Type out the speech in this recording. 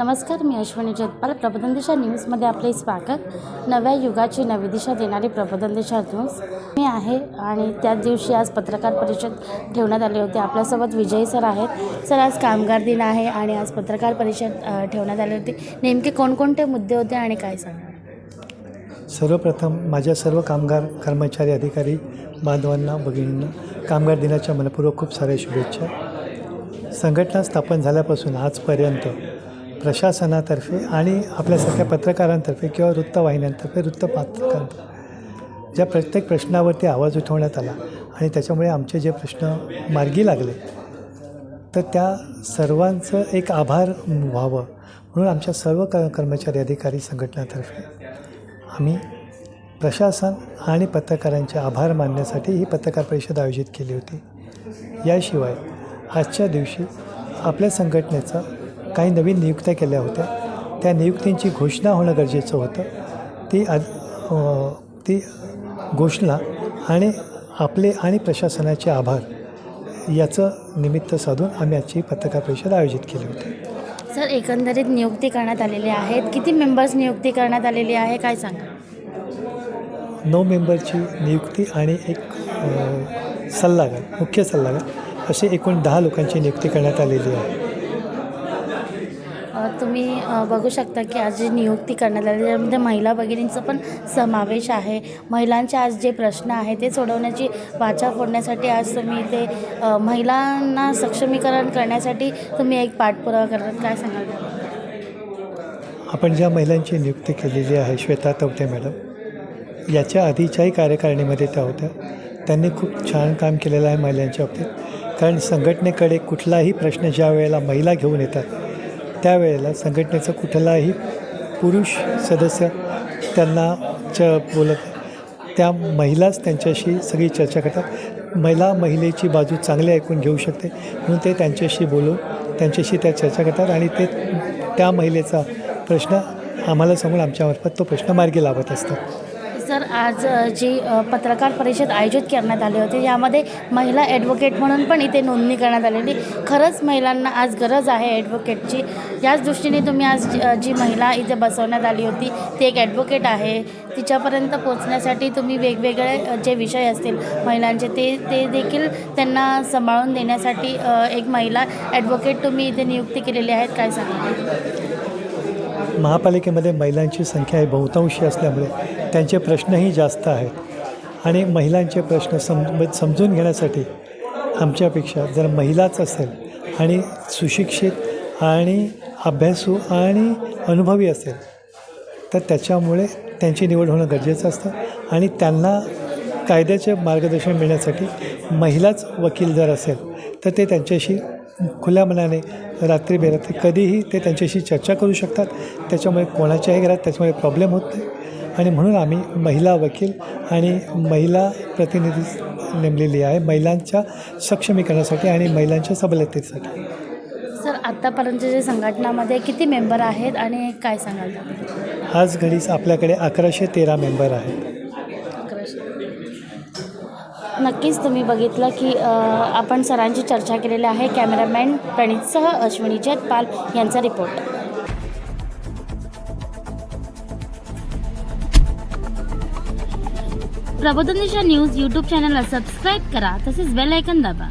नमस्कार मी अश्विनी जगपाल. प्रबोधन दिशा न्यूजमध्ये आपले स्वागत. नव्या युगाची नवी दिशा देणारी प्रबोधन दिशा न्यूज. मी आहे आणि त्याच दिवशी आज पत्रकार परिषद ठेवण्यात आली होती. आपल्यासोबत विजय सर आहेत. सर आज कामगार दिन आहे आणि आज पत्रकार परिषद ठेवण्यात आली होती. नेमके कोणकोणते मुद्दे होते आणि काय सांगा सर्वप्रथम माझ्या सर्व कामगार कर्मचारी अधिकारी बांधवांना भगिनींना कामगार दिनाच्या मनपूर्वक खूप साऱ्या शुभेच्छा. संघटना स्थापन झाल्यापासून आजपर्यंत प्रशासनातर्फे आणि आपल्यासारख्या पत्रकारांतर्फे किंवा वृत्तवाहिन्यांतर्फे वृत्तपत्रांतर्फे ज्या प्रत्येक प्रश्नावरती आवाज उठवण्यात आला आणि त्याच्यामुळे आमचे जे प्रश्न मार्गी लागले तर त्या सर्वांचं एक आभार व्हावं म्हणून आमच्या सर्व क कर्मचारी अधिकारी संघटनातर्फे आम्ही प्रशासन आणि पत्रकारांचे आभार मानण्यासाठी ही पत्रकार परिषद आयोजित केली होती. याशिवाय आजच्या दिवशी आपल्या संघटनेचं काही नवीन नियुक्त्या केल्या होत्या. त्या नियुक्तींची घोषणा होणं गरजेचं होतं. ती आज ती घोषणा आणि आपले आणि प्रशासनाचे आभार याचं निमित्त साधून आम्ही आजची पत्रकार परिषद आयोजित केली होती. सर एकंदरीत नियुक्ती करण्यात आलेली आहेत. किती मेंबर्स नियुक्ती करण्यात आलेली आहे? काय सांगा? नऊ मेंबरची नियुक्ती आणि एक अ, सल्लागार मुख्य सल्लागार असे एकूण दहा लोकांची नियुक्ती करण्यात आलेली आहे. तुम्ही बघू शकता की आज जी नियुक्ती करण्यात आली त्यामध्ये महिला भगिनींचा पण समावेश आहे. महिलांचे आज जे प्रश्न आहे ते सोडवण्याची वाचा फोडण्यासाठी आज तुम्ही ते महिलांना सक्षमीकरण करण्यासाठी तुम्ही एक पाठपुरावा करतात. काय सांगाल? आपण ज्या महिलांची नियुक्ती केलेली आहे श्वेता तवटे मॅडम याच्या आधीच्याही कार्यकारिणीमध्ये त्या होत्या. त्यांनी खूप छान काम केलेलं आहे महिलांच्या बाबतीत. कारण संघटनेकडे कुठलाही प्रश्न ज्या वेळेला महिला घेऊन येतात त्यावेळेला संघटनेचं कुठलाही पुरुष सदस्य त्यांना च बोलत त्या महिलाच त्यांच्याशी सगळी चर्चा करतात. महिला महिलेची बाजू चांगली ऐकून घेऊ शकते. म्हणून ते त्यांच्याशी बोलून त्यांच्याशी त्या चर्चा करतात आणि ते त्या महिलेचा प्रश्न आम्हाला समोर आमच्यामार्फत तो प्रश्न मार्गी लावत असतात. सर आज जी पत्रकार परिषद आयोजित करण्यात आली होती यामध्ये महिला ॲडव्होकेट म्हणून पण इथे नोंदणी करण्यात आलेली. खरंच महिलांना आज गरज आहे ॲडव्होकेटची याच दृष्टीने तुम्ही आज जी- महिला इथे बसवण्यात आली होती ती एक ॲडव्होकेट आहे. तिच्यापर्यंत पोचण्यासाठी तुम्ही वेगवेगळे जे विषय असतील महिलांचे ते ते देखील त्यांना सांभाळून देण्यासाठी एक महिला ॲडव्होकेट तुम्ही इथे नियुक्ती केलेली आहेत. काय सांगा महापालिकेमध्ये महिलांची संख्या ही बहुतांशी असल्यामुळे त्यांचे प्रश्नही जास्त आहेत. आणि महिलांचे प्रश्न सम समजून घेण्यासाठी आमच्यापेक्षा जर महिलाच असेल आणि सुशिक्षित आणि अभ्यासू आणि अनुभवी असेल तर त्याच्यामुळे त्यांची निवड होणं गरजेचं असतं आणि त्यांना कायद्याचे मार्गदर्शन मिळण्यासाठी महिलाच वकील जर असेल तर ते त्यांच्याशी खुल्या मनाने रात्री बेरात्री कधीही ते त्यांच्याशी चर्चा करू शकतात. त्याच्यामुळे कोणाच्याही घरात त्याच्यामुळे प्रॉब्लेम होत नाही. आणि म्हणून आम्ही महिला वकील आणि महिला प्रतिनिधी नेमलेली आहे महिलांच्या सक्षमीकरणासाठी आणि महिलांच्या सबलतेसाठी. सर आत्तापर्यंतच्या संघटनामध्ये किती मेंबर आहेत आणि काय सांगाल? आज घडीस आपल्याकडे अकराशे तेरा मेंबर आहेत. नक्कीच तुम्ही बघितलं की आपण सरांची चर्चा केलेली आहे. कॅमेरामॅन प्रणितसह अश्विनी जगपाल यांचा रिपोर्ट. प्रबोधनेच्या न्यूज यूट्यूब चॅनलला सबस्क्राईब करा तसेच बेल ऐकन दाबा.